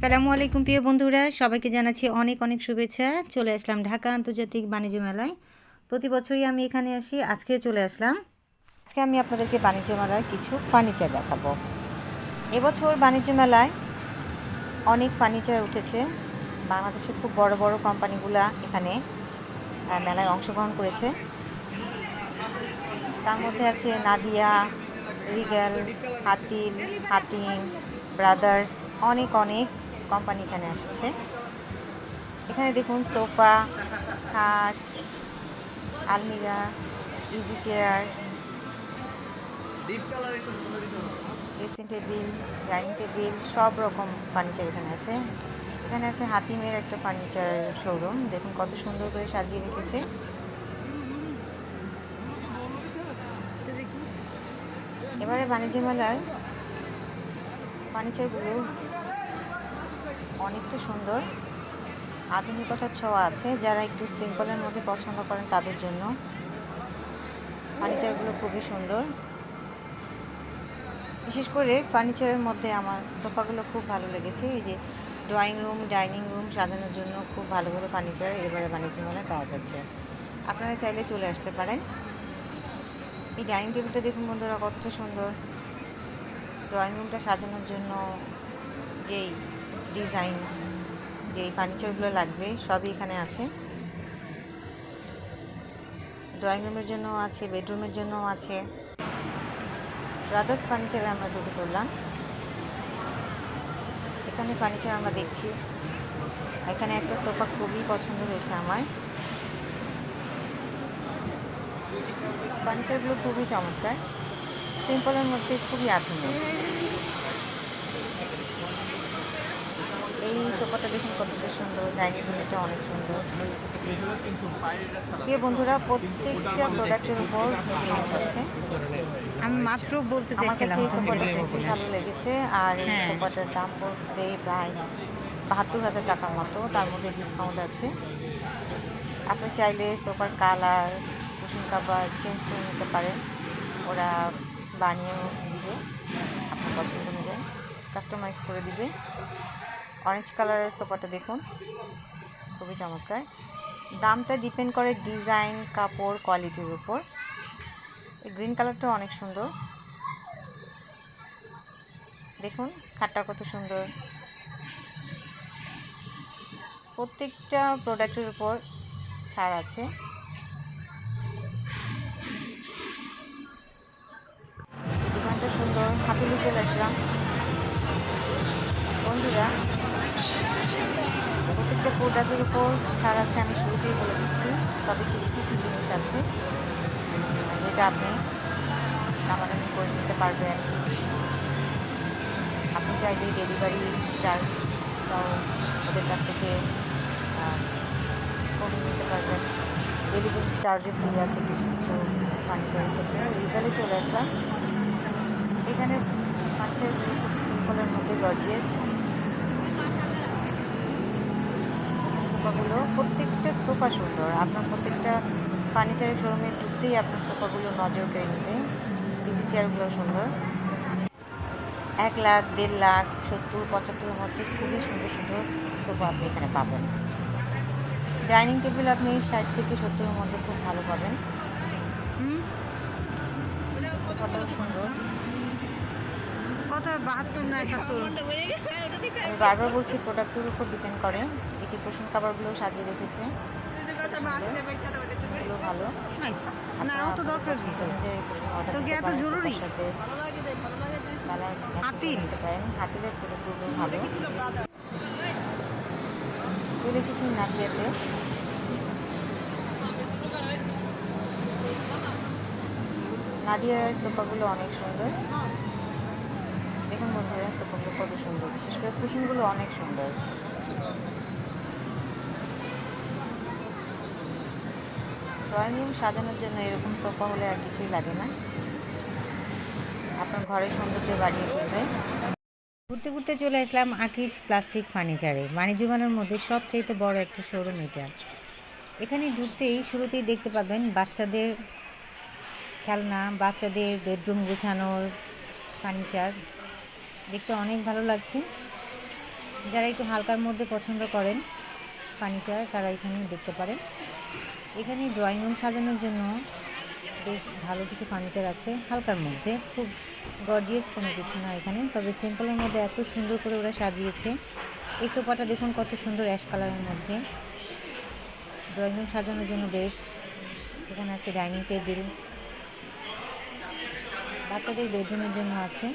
আসসালামু আলাইকুম প্রিয় বন্ধুরা, সবাইকে জানাচ্ছি অনেক অনেক শুভেচ্ছা। চলে আসলাম ঢাকা আন্তর্জাতিক বাণিজ্য মেলায়। প্রতি বছরই আমি এখানে আসি, আজকে চলে আসলাম। আজকে আমি আপনাদেরকে বাণিজ্য মেলার কিছু ফার্নিচার দেখাবো। এবছর বাণিজ্য মেলায় অনেক ফার্নিচার উঠেছে। বাংলাদেশের খুব বড় বড় কোম্পানিগুলা এখানে মেলায় অংশগ্রহণ করেছে। তার মধ্যে আছে নাদিয়া, রিগেল হাতিল হাতিম, ব্রাদার্স, অনেক অনেক কোম্পানি এখানে আসছে। এখানে দেখুন সোফা, খাট, আলমিরা easy chair dressing table dining table সব রকম ফার্নিচার এখানে আছে। এখানে আছে হাতিমের একটা ফার্নিচার শোরুম দেখুন কত সুন্দর করে সাজিয়ে রেখেছে। এবারে বাণিজ্য মেলার ফার্নিচারগুলো অনেকটা সুন্দর। আধুনিকতার ছোঁয়া আছে। যারা একটু সিম্পলের মধ্যে পছন্দ করেন তাদের জন্য। ফার্নিচারগুলো খুবই সুন্দর। বিশেষ করে ফার্নিচারের মধ্যে আমার সোফাগুলো খুব ভালো লেগেছে। এই যে ড্রয়িং রুম, ডাইনিং রুম সাজানোর জন্য খুব ভালো ভালো ফার্নিচার এবারে বাণিজ্য মেলায় পাওয়া যাচ্ছে। আপনারা চাইলে চলে আসতে পারেন। এই ডাইনিং টেবিলটা দেখুন বন্ধুরা কতটা সুন্দর। ড্রয়িং রুমটা সাজানোর জন্য যেই ডিজাইন, যেই ফার্নিচারগুলো লাগবে, সবই এখানে আছে। ড্রয়িং রুমের জন্য আছে বেডরুমের জন্য আছে। ব্রাদার্স ফার্নিচারে আমরা ঢুকে পড়লাম এখানে ফার্নিচার আমরা দেখছি। এখানে একটা সোফা খুবই পছন্দ হয়েছে আমার। ফার্নিচারগুলো খুবই চমৎকার। সিম্পলের মধ্যে খুবই আধুনিক। এই দেখুন কতটা সুন্দর ডাইনিং টেবিলটা অনেক সুন্দর। প্রিয় বন্ধুরা প্রত্যেকটা প্রোডাক্টের উপর ডিসকাউন্ট আছে। আমি মাত্র বলতে আমার কাছে এই সোফাটা খুব ভালো লেগেছে আর এই হ্যাঁ। সোফাটার দাম পড়বে প্রায় বাহাত্তর হাজার টাকার মতো তার মধ্যে ডিসকাউন্ট আছে। আপনি চাইলে সোফার কালার কুশন কাভার চেঞ্জ করে নিতে পারেন। ওরা বানিয়েও দিবে আপনার পছন্দ অনুযায়ী কাস্টমাইজ করে দিবে। অরেঞ্জ কালারের সোফাটা দেখুন। খুবই চমৎকার। দামটা ডিপেন্ড করে ডিজাইন কাপড় কোয়ালিটির উপর। এই গ্রিন কালারটা অনেক সুন্দর। দেখুন, খাটটা কত সুন্দর। প্রত্যেকটা প্রোডাক্টের উপর ছাড় আছে। দোকানটা সুন্দর। হাতিলে চলে আসলাম। বন্ধুরা, প্রত্যেকটা প্রোডাক্টের উপর ছাড় আছে, আমি শুরুতেই বলে দিচ্ছি, তবে কিছু কিছু জিনিস আছে, যেটা আপনি দামাদামি করে নিতে পারবেন। আপনি চাইলে ডেলিভারি চার্জটাও ওদের কাছ থেকে কমিয়ে নিতে পারবেন। ডেলিভারি চার্জে ফ্রি আছে কিছু কিছু ফার্নিচারের ক্ষেত্রে। রিগালে চলে আসলাম। এখানে ফার্নিচারগুলো খুব সিম্পলের মধ্যে গর্জিয়াস সোফাগুলো প্রত্যেকটা সোফা সুন্দর। আপনার প্রত্যেকটা ফার্নিচারের শোরুমে ঢুকতেই আপনার সোফাগুলো নজর কেড়ে নেবে। ইজি চেয়ারগুলো সুন্দর। এক লাখ, দেড় লাখ, সত্তর, পঁচাত্তরের মধ্যে খুবই সুন্দর সুন্দর সোফা আপনি এখানে পাবেন। ডাইনিং টেবিল আপনি ষাট থেকে সত্তরের মধ্যে খুব ভালো পাবেন। সোফাটাও সুন্দর। কত? বাহাত্তর না একাত্তর? আমি বারবার বলছি প্রোডাক্টের উপর ডিপেন্ড করে। এই যে কাভারগুলো সাজিয়ে রেখেছে। ভালো। না ও তো দরকার তোর কি এত জরুরি? সাথে কালার হাতিল? নিতে পারেন। হাতিলের প্রোডাক্টগুলো ভালো। চলে এসেছি নাদিয়াতে। নাদিয়ার সোফাগুলো অনেক সুন্দর। সোফাগুলো কত সুন্দর। বিশেষ করে কুশনগুলো অনেক সুন্দর। ড্রয়িং রুম সাজানোর জন্য এরকম সোফা হলে আর কিছুই লাগে না। আপনার ঘরের সৌন্দর্য বাড়িয়ে তুলবে। ঘুরতে ঘুরতে চলে আসলাম আকিজ প্লাস্টিক ফার্নিচারে বাণিজ্য মেলার মধ্যে সবচাইতে বড় একটা শোরুম এটা। এখানে ঢুকতেই শুরুতেই দেখতে পাবেন বাচ্চাদের খেলনা, বাচ্চাদের বেডরুম গোছানোর ফার্নিচার দেখতে অনেক ভালো লাগছে। যারা একটু হালকার মধ্যে পছন্দ করেন ফার্নিচার, তারা এখানে দেখতে পারেন। এখানে ড্রয়িং রুম সাজানোর জন্য বেশ ভালো কিছু ফার্নিচার আছে হালকার মধ্যে। খুব গর্জিয়াস কোনো কিছু না এখানে, তবে সিম্পলের মধ্যে এত সুন্দর করে ওরা সাজিয়েছে। এই সোফাটা দেখুন কত সুন্দর অ্যাশ কালারের মধ্যে। ড্রয়িং রুম সাজানোর জন্য বেস্ট এখানে আছে ডাইনিং টেবিল বাচ্চাদের বেডরুমের জন্য আছে।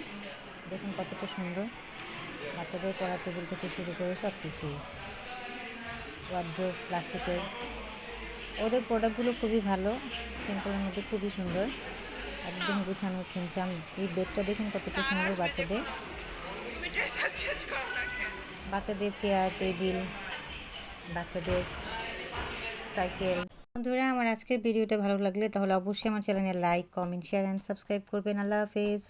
দেখুন কতটা সুন্দর। বাচ্চাদের পড়ার টেবিল থেকে শুরু করে সব কিছুই ওয়ার্ড্রোব প্লাস্টিকের ওদের প্রোডাক্টগুলো খুবই ভালো সিম্পলের মধ্যে খুবই সুন্দর। একদম গুছানো ছিমছাম। এই বেডটা দেখুন কতটা সুন্দর বাচ্চাদের। বাচ্চাদের চেয়ার টেবিল বাচ্চাদের সাইকেল বন্ধুরা, আমার আজকের ভিডিওটা ভালো লাগলে তাহলে অবশ্যই আমার চ্যানেলে like comment share and subscribe করবেন। আল্লাহ হাফেজ।